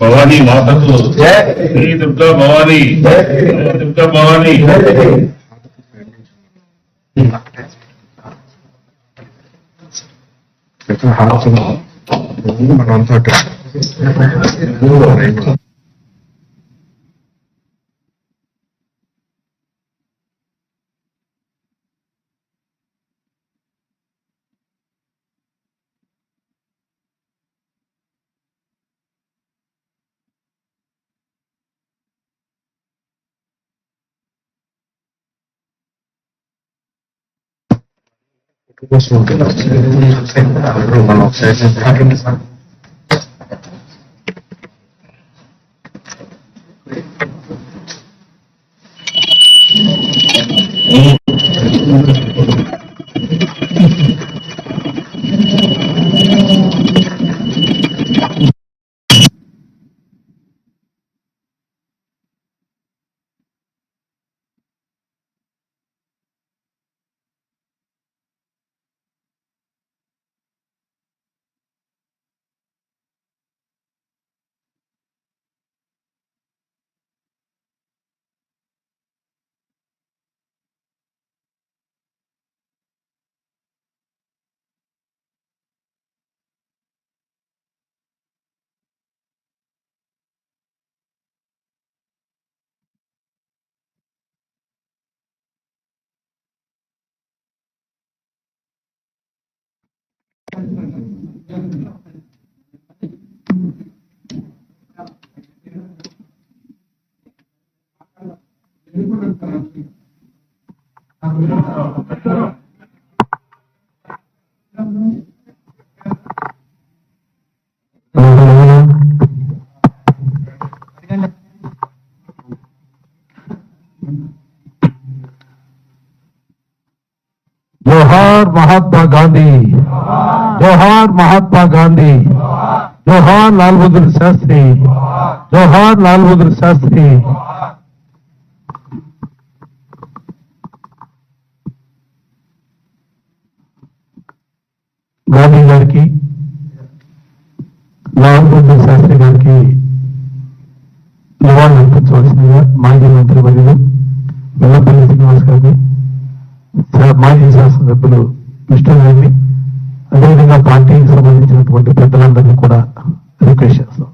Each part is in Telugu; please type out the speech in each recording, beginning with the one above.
భవానీ మాతకు శ్రీ దుర్గా భవానీ దుర్గా భవానీ మనంతా Pues porque no se representa el romano, se representa el mismo. జోహార్ మహాత్మా గాంధీ జోహార్ మహాత్మా గాంధీ జోహార్ లాల్ బహదూర్ శాస్త్రి జోహార్ లాల్ బహదూర్ శాస్త్రి. గాంధీ గారికి లాల్ బహదూర్ శాస్త్రి గారికి నివాళులు అర్పించవలసిందిగా మాజీ మంత్రి మరియు వెల్లపల్లి శ్రీనివాస్ గారిని మాజీ శాసనసభ్యులు విష్ణు గారిని అదేవిధంగా పార్టీకి సంబంధించినటువంటి పెద్దలందరినీ కూడా రిక్వెస్ట్ చేస్తాం.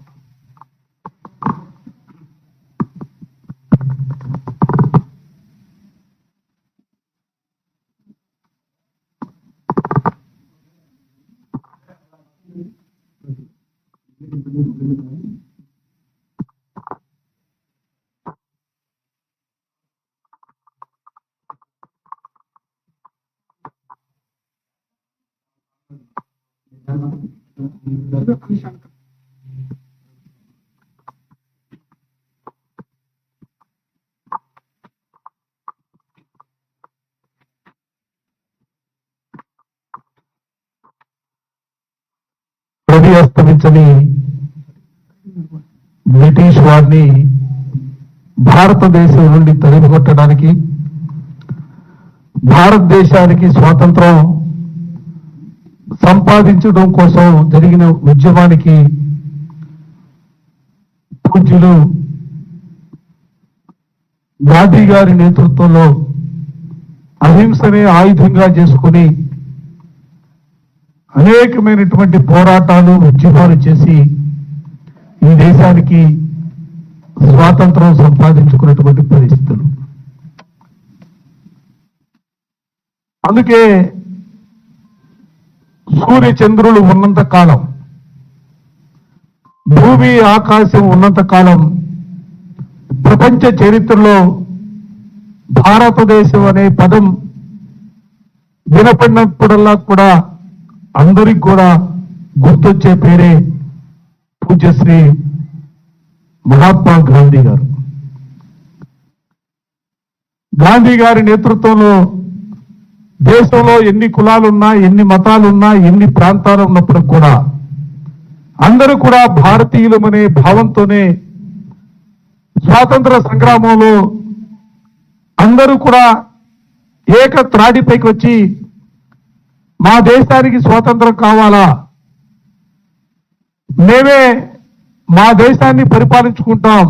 రవి అస్తమించని బ్రిటిష్ వారిని భారతదేశం నుండి తరిమికొట్టడానికి భారతదేశానికి స్వాతంత్రం సంపాదించడం కోసం జరిగిన ఉద్యమానికి పూజ్యులు గాంధీ గారి నేతృత్వంలో అహింసనే ఆయుధంగా చేసుకుని అనేకమైనటువంటి పోరాటాలు ఉద్యమాలు చేసి ఈ దేశానికి స్వాతంత్రం సంపాదించుకున్నటువంటి పరిస్థితులు. అందుకే సూర్య చంద్రులు ఉన్నంత కాలం భూమి ఆకాశం ఉన్నంత కాలం ప్రపంచ చరిత్రలో భారతదేశం అనే పదం వినపడినప్పుడల్లా కూడా అందరికి కూడా గుర్తొచ్చే పేరే పూజ్యశ్రీ మహాత్మా గాంధీ గారు. గాంధీ గారి నేతృత్వంలో దేశంలో ఎన్ని కులాలున్నా ఎన్ని మతాలున్నా ఎన్ని ప్రాంతాలు ఉన్నప్పుడు కూడా అందరూ కూడా భారతీయులమనే భావంతోనే స్వాతంత్ర సంగ్రామంలో అందరూ కూడా ఏక త్రాడిపైకి వచ్చి మా దేశానికి స్వాతంత్రం కావాలా? మేమే మా దేశాన్ని పరిపాలించుకుంటాం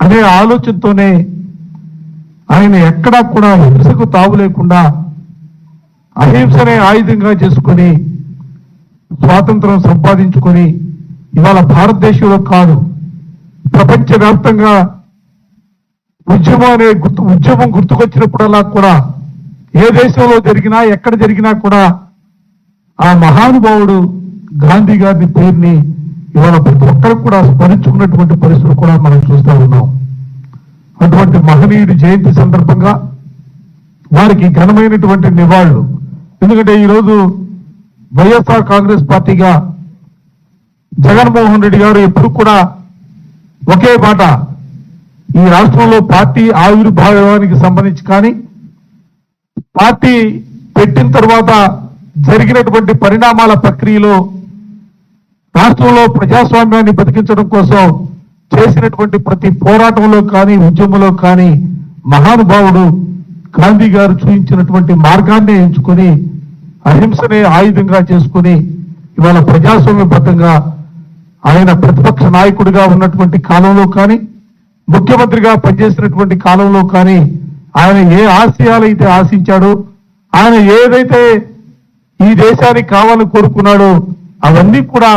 అనే ఆలోచనతోనే ఆయన ఎక్కడా కూడా హింసకు తావు లేకుండా అహింసనే ఆయుధంగా చేసుకొని స్వాతంత్రం సంపాదించుకొని ఇవాళ భారతదేశంలో కాదు ప్రపంచవ్యాప్తంగా ఉద్యమం అనే గుర్తు ఉద్యమం గుర్తుకొచ్చినప్పుడల్లా కూడా ఏ దేశంలో జరిగినా ఎక్కడ జరిగినా కూడా ఆ మహానుభావుడు గాంధీ గారి పేరుని ఇవాళ ప్రతి ఒక్కరు కూడా స్మరించుకున్నటువంటి పరిస్థితులు కూడా మనం చూస్తూ ఉన్నాం. అటువంటి మహనీయుడి జయంతి సందర్భంగా వారికి ఘనమైనటువంటి నివాళులు. ఎందుకంటే ఈరోజు వైఎస్ఆర్ కాంగ్రెస్ పార్టీగా జగన్మోహన్ రెడ్డి గారు ఎప్పుడు కూడా ఒకే మాట. ఈ రాష్ట్రంలో పార్టీ ఆవిర్భావానికి సంబంధించి కానీ పార్టీ పెట్టిన తర్వాత జరిగినటువంటి పరిణామాల ప్రక్రియలో రాష్ట్రంలో ప్రజాస్వామ్యాన్ని బతికించడం కోసం చేసినటువంటి ప్రతి పోరాటంలో కానీ ఉద్యమంలో కానీ మహానుభావుడు గాంధీ గారు చూపించినటువంటి మార్గాన్ని ఎంచుకొని అహింసనే ఆయుధంగా చేసుకుని ఇవాళ ప్రజాస్వామ్యబద్ధంగా ఆయన ప్రతిపక్ష నాయకుడిగా ఉన్నటువంటి కాలంలో కానీ ముఖ్యమంత్రిగా పనిచేసినటువంటి కాలంలో కానీ ఆయన ఏ ఆశయాలైతే ఆశించాడో ఆయన ఏదైతే ఈ దేశానికి కావాలని కోరుకున్నాడో అవన్నీ కూడా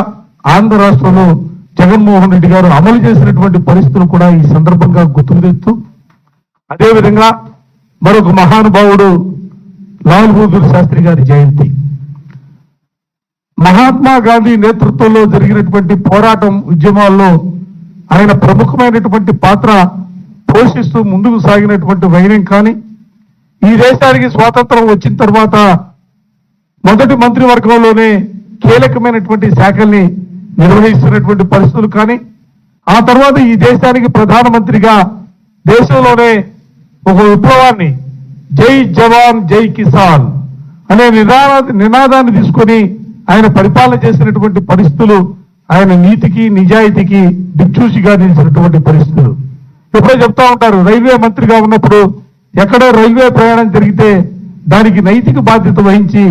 ఆంధ్ర రాష్ట్రంలో జగన్మోహన్ రెడ్డి గారు అమలు చేసినటువంటి పరిస్థితులు కూడా ఈ సందర్భంగా గుర్తుకు తెస్తూ అదేవిధంగా మరొక మహానుభావుడు లాల్ బహదూర్ శాస్త్రి గారి జయంతి. మహాత్మా గాంధీ నేతృత్వంలో జరిగినటువంటి పోరాటం ఉద్యమాల్లో ఆయన ప్రముఖమైనటువంటి పాత్ర పోషిస్తూ ముందుకు సాగినటువంటి వైనం కానీ ఈ దేశానికి స్వాతంత్రం వచ్చిన తర్వాత మొదటి మంత్రివర్గంలోనే కీలకమైనటువంటి శాఖల్ని నిర్వహిస్తున్నటువంటి పరిస్థితులు కానీ ఆ తర్వాత ఈ దేశానికి ప్రధానమంత్రిగా దేశంలోనే ఒక విప్లవాన్ని జై జవాన్ జై కిసాన్ అనే నినాద నినాదాన్ని తీసుకొని ఆయన పరిపాలన చేసినటువంటి పరిస్థితులు ఆయన నీతికి నిజాయితీకి దిక్చూసిగా నిలిచినటువంటి పరిస్థితులు. ఎప్పుడో చెప్తా ఉంటారు రైల్వే మంత్రిగా ఉన్నప్పుడు ఎక్కడో రైల్వే ప్రయాణం జరిగితే దానికి నైతిక బాధ్యత వహించి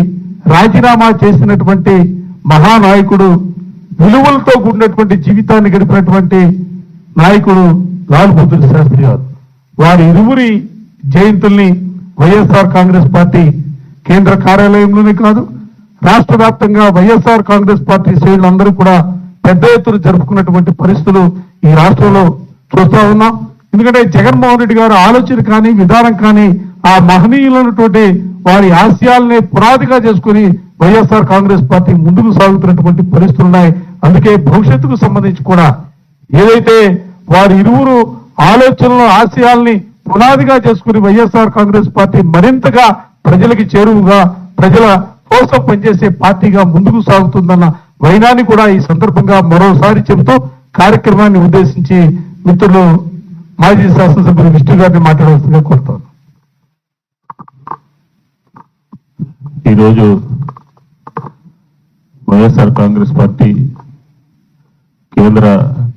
రాజీనామా చేసినటువంటి మహానాయకుడు విలువలతో కూడినటువంటి జీవితాన్ని గడిపినటువంటి నాయకుడు లాల్ బహదూర్ శాస్త్రి గారు. వారి ఇరువురి జయంతుల్ని వైఎస్ఆర్ కాంగ్రెస్ పార్టీ కేంద్ర కార్యాలయంలోనే కాదు రాష్ట్ర వ్యాప్తంగా వైఎస్ఆర్ కాంగ్రెస్ పార్టీ శ్రేణులందరూ కూడా పెద్ద ఎత్తున జరుపుకున్నటువంటి పరిస్థితులు ఈ రాష్ట్రంలో చూస్తూ ఉన్నాం. ఎందుకంటే జగన్మోహన్ రెడ్డి గారు ఆలోచన కానీ విధానం కానీ ఆ మహనీయులైనటువంటి వారి ఆశయాల్ని పునాదిగా చేసుకుని వైఎస్ఆర్ కాంగ్రెస్ పార్టీ ముందుకు సాగుతున్నటువంటి పరిస్థితులు ఉన్నాయి. అందుకే భవిష్యత్తుకు సంబంధించి కూడా ఏదైతే వారి ఇరువురు ఆలోచనలు ఆశయాల్ని పునాదిగా చేసుకుని వైఎస్ఆర్ కాంగ్రెస్ పార్టీ మరింతగా ప్రజలకి చేరువుగా ప్రజల కోసం పనిచేసే పార్టీగా ముందుకు సాగుతుందన్న వైనాన్ని కూడా ఈ సందర్భంగా మరోసారి చెబుతూ కార్యక్రమాన్ని ఉద్దేశించి మిత్రులు మాజీ శాసనసభ్యులు విష్ణు గారిని మాట్లాడవలసిందిగా కోరుతాను ఈరోజు వైఎస్ఆర్ కాంగ్రెస్ పార్టీ కేంద్ర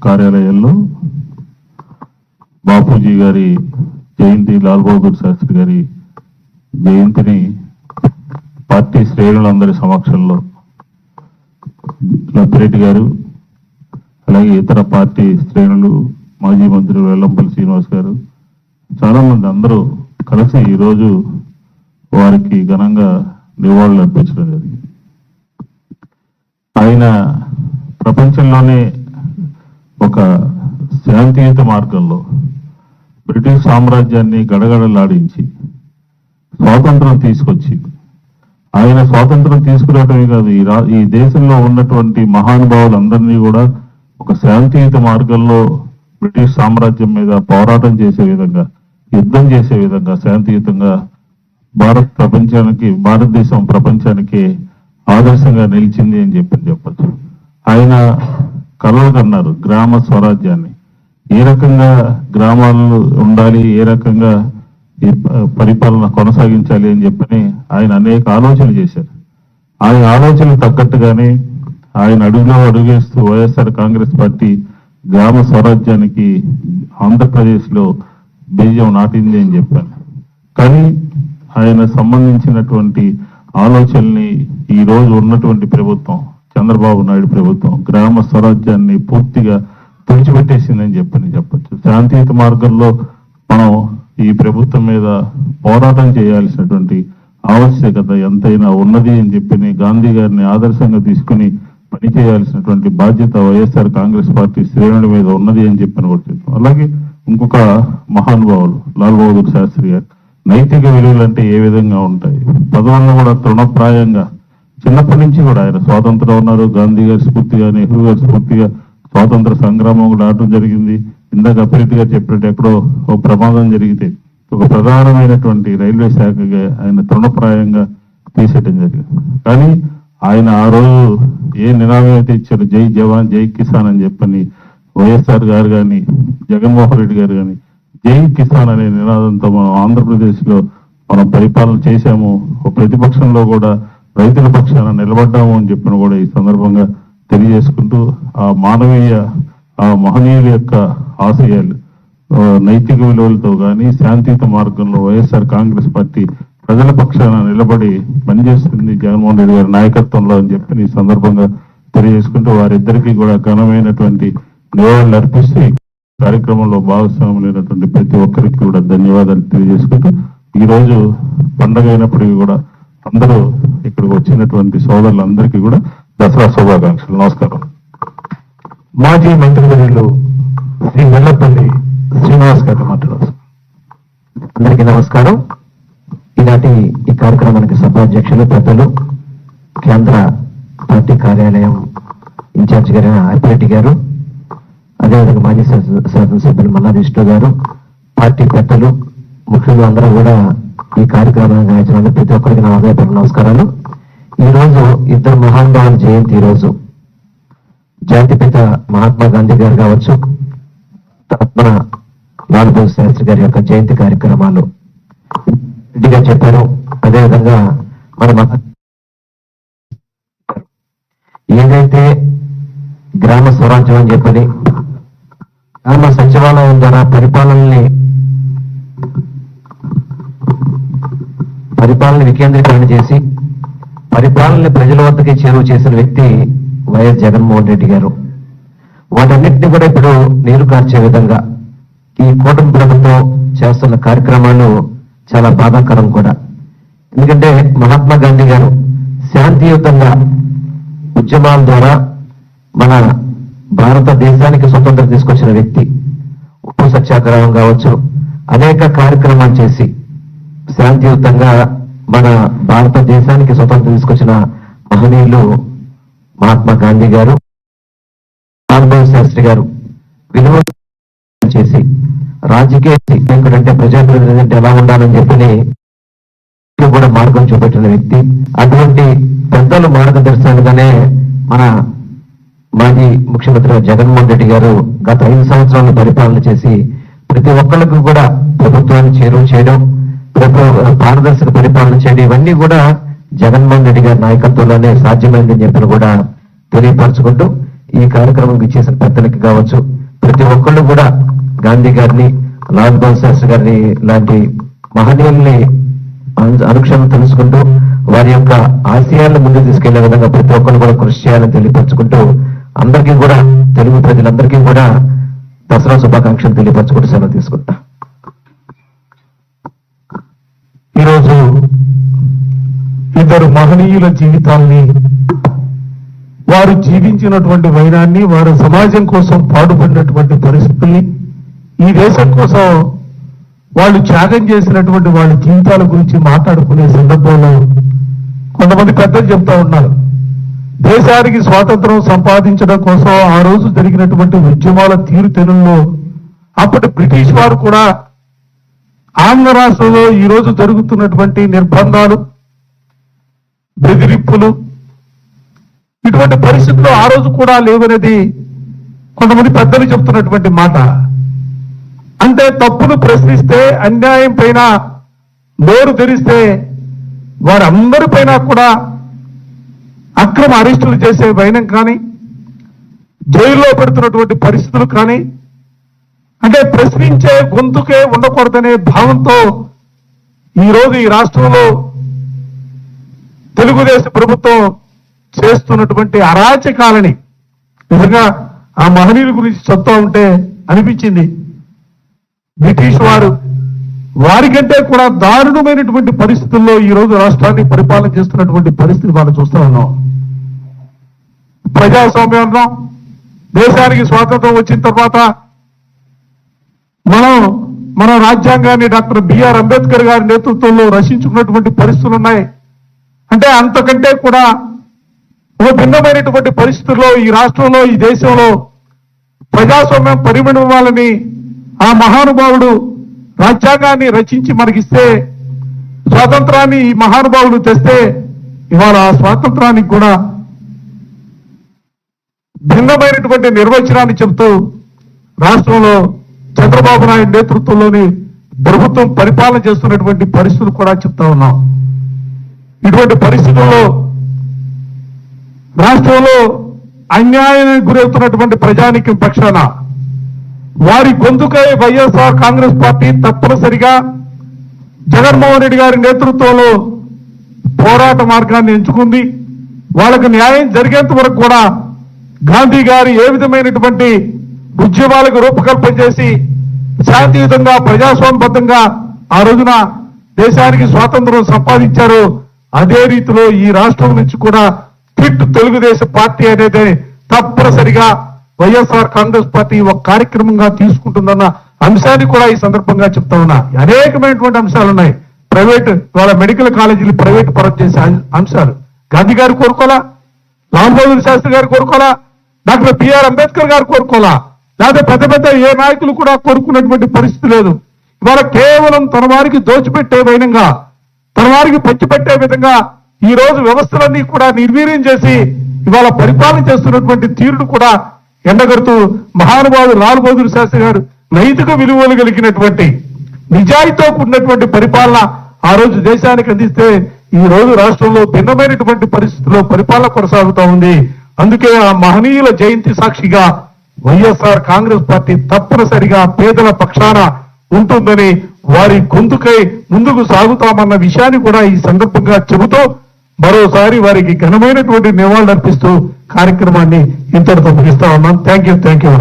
కార్యాలయంలో బాపూజీ గారి జయంతి లాల్ బహదూర్ శాస్త్రి గారి జయంతిని పార్టీ శ్రేణులందరి సమక్షంలో లప్పిరెడ్డి గారు అలాగే ఇతర పార్టీ శ్రేణులు మాజీ మంత్రి వెల్లంపల్లి శ్రీనివాస్ గారు చాలా మంది అందరూ కలిసి ఈరోజు వారికి ఘనంగా నివాళులు అర్పించడం జరిగింది. ఆయన ప్రపంచంలోనే ఒక శాంతియుత మార్గంలో బ్రిటిష్ సామ్రాజ్యాన్ని గడగడలాడించి స్వాతంత్రం తీసుకొచ్చి ఆయన స్వాతంత్రం తీసుకురావటమే కాదు ఈ రా ఈ దేశంలో ఉన్నటువంటి మహానుభావులందరినీ కూడా ఒక శాంతియుత మార్గంలో బ్రిటిష్ సామ్రాజ్యం మీద పోరాటం చేసే విధంగా యుద్ధం చేసే విధంగా శాంతియుతంగా భారత్ ప్రపంచానికి భారతదేశం ప్రపంచానికి ఆదర్శంగా నిలిచింది అని చెప్పి చెప్పచ్చు. ఆయన కలలు కన్నారు గ్రామ స్వరాజ్యాన్ని. ఏ రకంగా గ్రామాలు ఉండాలి ఏ రకంగా ఈ పరిపాలన కొనసాగించాలి అని చెప్పని ఆయన అనేక ఆలోచనలు చేశారు. ఆయన ఆలోచనలు తగ్గట్టుగానే ఆయన అడుగులో అడుగేస్తూ వైఎస్ఆర్ కాంగ్రెస్ పార్టీ గ్రామ స్వరాజ్యానికి ఆంధ్రప్రదేశ్లో బీజం నాటింది అని చెప్పాను కానీ ఆయన సంబంధించినటువంటి ఆలోచనల్ని ఈ రోజు ఉన్నటువంటి ప్రభుత్వం చంద్రబాబు నాయుడు ప్రభుత్వం గ్రామ స్వరాజ్యాన్ని పూర్తిగా తుడిచిపెట్టేసిందని చెప్పని చెప్పొచ్చు. శాంతియుత మార్గంలో మనం ఈ ప్రభుత్వం మీద పోరాటం చేయాల్సినటువంటి ఆవశ్యకత ఎంతైనా ఉన్నది అని చెప్పి గాంధీ గారిని ఆదర్శంగా తీసుకుని పనిచేయాల్సినటువంటి బాధ్యత వైఎస్ఆర్ కాంగ్రెస్ పార్టీ శ్రేణుల మీద ఉన్నది అని చెప్పిన అలాగే ఇంకొక మహానుభావులు లాల్ బహదూర్ శాస్త్రి గారు. నైతిక విలువలు అంటే ఏ విధంగా ఉంటాయి? పదవులను కూడా తృణప్రాయంగా చిన్నప్పటి నుంచి కూడా ఆయన స్వాతంత్రం ఉన్నారు. గాంధీ గారి స్ఫూర్తిగా నెహ్రూ గారి స్ఫూర్తిగా స్వాతంత్ర సంగ్రామం కూడా ఆడటం జరిగింది. ఇందాక అప్రీతి గారు చెప్పినట్టు ఎక్కడో ఒక ప్రమాదం జరిగితే ఒక ప్రధానమైనటువంటి రైల్వే శాఖగా ఆయన తృణప్రాయంగా తీసేయడం జరిగింది. కానీ ఆయన ఆ రోజు ఏ నినాదం అయితే ఇచ్చారు జై జవాన్ జై కిసాన్ అని చెప్పని వైఎస్ఆర్ గారు కానీ జగన్మోహన్ రెడ్డి గారు కానీ జై కిసాన్ అనే నినాదంతో మనం ఆంధ్రప్రదేశ్లో మనం పరిపాలన చేశాము. ప్రతిపక్షంలో కూడా రైతుల పక్షాన నిలబడ్డాము అని చెప్పిన కూడా ఈ సందర్భంగా తెలియజేసుకుంటూ ఆ మానవీయ ఆ మహనీయుల యొక్క ఆశయాలు నైతిక విలువలతో కానీ శాంతియుత మార్గంలో వైఎస్ఆర్ కాంగ్రెస్ పార్టీ ప్రజల పక్షాన నిలబడి పనిచేస్తుంది జగన్మోహన్ రెడ్డి గారి నాయకత్వంలో అని చెప్పి ఈ సందర్భంగా తెలియజేసుకుంటూ వారిద్దరికీ కూడా ఘనమైనటువంటి నివాళులు అర్పిస్తూ కార్యక్రమంలో భాగస్వాములైనటువంటి ప్రతి ఒక్కరికి కూడా ధన్యవాదాలు తెలియజేసుకుంటూ ఈ రోజు పండగ అయినప్పటికీ కూడా అందరూ ఇక్కడికి వచ్చినటువంటి సోదరులందరికీ కూడా దసరా శుభాకాంక్షలు. నమస్కారం. మాజీ మంత్రివర్యులు శ్రీ వెల్లపల్లి శ్రీనివాస్ గారితో మాట్లాడారు అందరికీ నమస్కారం. ఈనాటి ఈ కార్యక్రమానికి సభాధ్యక్షులు పెద్దలు కేంద్ర పార్టీ కార్యాలయం ఇన్ఛార్జ్ గారైన అప్పిరెడ్డి గారు అదేవిధంగా మాజీ శాసన- శాసనసభ్యులు మల్లా విష్ణు గారు పార్టీ పెద్దలు ముఖ్యులు అందరూ కూడా ఈ కార్యక్రమానికి వచ్చినందుకు ప్రతి ఒక్కరికి నా హృదయపూర్వ నమస్కారాలు. ఈరోజు ఇద్దరు మహానుభావుల జయంతి ఈరోజు. జాతిపిత మహాత్మా గాంధీ గారు కావచ్చు తత్మ లాల్ శాస్త్రి గారి యొక్క జయంతి కార్యక్రమాలు. రెడ్డిగా చెప్పారు అదేవిధంగా మన ఏదైతే గ్రామ స్వరాజ్యం అని చెప్పని గ్రామ సచివాలయం ద్వారా పరిపాలనని పరిపాలన వికేంద్రీకరణ చేసి పరిపాలనని ప్రజల వద్దకి చేరువ చేసిన వ్యక్తి వైఎస్ జగన్మోహన్ రెడ్డి గారు. వాటన్నిటిని కూడా ఇప్పుడు నీరు కార్చే విధంగా ఈ కూటమి ప్రభుత్వం చేస్తున్న కార్యక్రమాలు చాలా బాధాకరం కూడా. ఎందుకంటే మహాత్మా గాంధీ గారు శాంతియుతంగా ఉద్యమాల ద్వారా మన భారతదేశానికి స్వతంత్రం తీసుకొచ్చిన వ్యక్తి ఉప్పు సత్యాగ్రహం కావచ్చు అనేక కార్యక్రమాలు చేసి శాంతియుతంగా మన భారతదేశానికి స్వతంత్రం తీసుకొచ్చిన మహనీయులు మహాత్మా గాంధీ గారు లాల్బహదూర్ శాస్త్రి గారు విలువ చేసి రాజకీయ నాయకుడు అంటే ప్రజాప్రతినిధి అంటే ఎలా ఉండాలని చెప్పని కూడా మార్గం చూపెట్టిన వ్యక్తి. అటువంటి పెద్దల మార్గదర్శనంగానే మన మాజీ ముఖ్యమంత్రి జగన్మోహన్ రెడ్డి గారు గత ఐదు సంవత్సరాలు పరిపాలన చేసి ప్రతి ఒక్కరికి కూడా ప్రభుత్వాన్ని చేరువ చేయడం ప్రభుత్వ పారదర్శక పరిపాలన చేయడం ఇవన్నీ కూడా జగన్మోహన్ రెడ్డి గారి నాయకత్వంలోనే సాధ్యమైందని చెప్పిన కూడా తెలియపరచుకుంటూ ఈ కార్యక్రమం చేసిన పెద్దలకి కావచ్చు ప్రతి ఒక్కళ్ళు కూడా గాంధీ గారిని లాల్ బహదూర్ శాస్త్రి గారిని లాంటి మహనీయుల్ని అను- అనుక్షణం తెలుసుకుంటూ వారి యొక్క ఆశయాలను ముందుకు తీసుకెళ్ళే విధంగా ప్రతి ఒక్కరు కూడా కృషి చేయాలని తెలియపరచుకుంటూ అందరికీ కూడా తెలుగు ప్రజలందరికీ కూడా దసరా శుభాకాంక్షలు తెలియపరచుకుంటూ సెలవు తీసుకుంటా. ఈరోజు ఇద్దరు మహనీయుల జీవితాల్ని వారు జీవించినటువంటి వైరాన్ని వారు సమాజం కోసం పాటుపడినటువంటి పరిస్థితుల్ని ఈ దేశం కోసం వాళ్ళు త్యాగం చేసినటువంటి వాళ్ళ జీవితాల గురించి మాట్లాడుకునే సందర్భంలో కొంతమంది పెద్దలు చెప్తా ఉన్నారు. దేశానికి స్వాతంత్రం సంపాదించడం కోసం ఆ రోజు జరిగినటువంటి ఉద్యమాల తీరుతెనుల్లో అప్పటి బ్రిటిష్ వారు కూడా ఆంధ్ర రాష్ట్రంలో ఈ రోజు జరుగుతున్నటువంటి నిర్బంధాలు బెదిరింపులు ఇటువంటి పరిస్థితులు ఆ రోజు కూడా లేవనేది కొంతమంది పెద్దలు చెప్తున్నటువంటి మాట. అంటే తప్పును ప్రశ్నిస్తే అన్యాయం పైన నోరు తెరిస్తే వారందరి పైన కూడా అక్రమ అరెస్టులు చేసే వైనం కానీ జైల్లో పెడుతున్నటువంటి పరిస్థితులు కానీ అంటే ప్రశ్నించే గొంతుకే ఉండకూడదనే భావంతో ఈ రోజు ఈ రాష్ట్రంలో తెలుగుదేశం ప్రభుత్వం చేస్తున్నటువంటి అరాచకాలని నిజంగా ఆ మహనీయుల గురించి చెప్తా ఉంటే అనిపించింది. బ్రిటిష్ వారు వారికంటే కూడా దారుణమైనటువంటి పరిస్థితుల్లో ఈ రోజు రాష్ట్రాన్ని పరిపాలన చేస్తున్నటువంటి పరిస్థితి మనం చూస్తా ఉన్నాం. ప్రజాస్వామ్యంలో దేశానికి స్వాతంత్రం వచ్చిన తర్వాత మనం మన రాజ్యాంగాన్ని డాక్టర్ బిఆర్ అంబేద్కర్ గారి నేతృత్వంలో రచించుకున్నటువంటి పరిస్థితులు ఉన్నాయి. అంటే అంతకంటే కూడా ఒక భిన్నమైనటువంటి పరిస్థితుల్లో ఈ రాష్ట్రంలో ఈ దేశంలో ప్రజాస్వామ్యం పరిమళివ్వాలని ఆ మహానుభావుడు రాజ్యాంగాన్ని రచించి మనకిస్తే స్వాతంత్రాన్ని ఈ మహానుభావుడు తెస్తే ఇవాళ ఆ స్వాతంత్రానికి కూడా భిన్నమైనటువంటి నిర్వచనాన్ని చెబుతూ రాష్ట్రంలో చంద్రబాబు నాయుడు నేతృత్వంలోని ప్రభుత్వం పరిపాలన చేస్తున్నటువంటి పరిస్థితులు కూడా చెప్తా ఉన్నాం. ఇటువంటి పరిస్థితుల్లో రాష్ట్రంలో అన్యాయానికి గురవుతున్నటువంటి ప్రజానికం పక్షాన వారి గొంతుకై వైఎస్ఆర్ కాంగ్రెస్ పార్టీ తప్పనిసరిగా జగన్మోహన్ రెడ్డి గారి నేతృత్వంలో పోరాట మార్గాన్ని ఎంచుకుంది. వాళ్ళకు న్యాయం జరిగేంత వరకు కూడా గాంధీ గారు ఏ విధమైనటువంటి ఉద్యమాలకు రూపకల్పన చేసి శాంతియుతంగా ప్రజాస్వామ్యబద్ధంగా ఆ రోజున దేశానికి స్వాతంత్రం సంపాదించారు అదే రీతిలో ఈ రాష్ట్రం నుంచి కూడా ఫిట్ తెలుగుదేశం పార్టీ అనేది తప్పనిసరిగా వైఎస్ఆర్ కాంగ్రెస్ పార్టీ ఒక కార్యక్రమంగా తీసుకుంటుందన్న అంశాన్ని కూడా ఈ సందర్భంగా చెప్తా ఉన్నా. అనేకమైనటువంటి అంశాలు ఉన్నాయి. ప్రైవేట్ వాళ్ళ మెడికల్ కాలేజీలు ప్రైవేట్ పరం చేసే అంశాలు. గాంధీ గారు కోరుకోలా లాల్ బహదూర్ శాస్త్రి గారు కోరుకోలా డాక్టర్ బిఆర్ అంబేద్కర్ గారు కోరుకోలా లేదా పెద్ద పెద్ద ఏ నాయకులు కూడా కోరుకున్నటువంటి పరిస్థితి లేదు. ఇవాళ కేవలం తన వారికి దోచిపెట్టే విధంగా తన వారికి పంచిపెట్టే విధంగా ఈ రోజు వ్యవస్థలన్నీ కూడా నిర్వీర్యం చేసి ఇవాళ పరిపాలన చేస్తున్నటువంటి తీరును కూడా ఎండగడుతూ మహానుభావుడు లాల్ బహదూర్ శాస్త్రి గారు నైతిక విలువలు కలిగినటువంటి నిజాయితో కూడినటువంటి పరిపాలన ఆ రోజు దేశానికి అందిస్తే ఈ రోజు రాష్ట్రంలో భిన్నమైనటువంటి పరిస్థితుల్లో పరిపాలన కొనసాగుతూ ఉంది. అందుకే ఆ మహనీయుల జయంతి సాక్షిగా వైఎస్ఆర్ కాంగ్రెస్ పార్టీ తప్పనిసరిగా పేదల పక్షాన ఉంటుందని వారి గొంతుకై ముందుకు సాగుతామన్న విషయాన్ని కూడా ఈ సందర్భంగా చెబుతూ మరోసారి వారికి ఘనమైనటువంటి నివాళులు అర్పిస్తూ కార్యక్రమాన్ని ఇంతటితో ముగిస్తా ఉన్నాం. Thank you thank you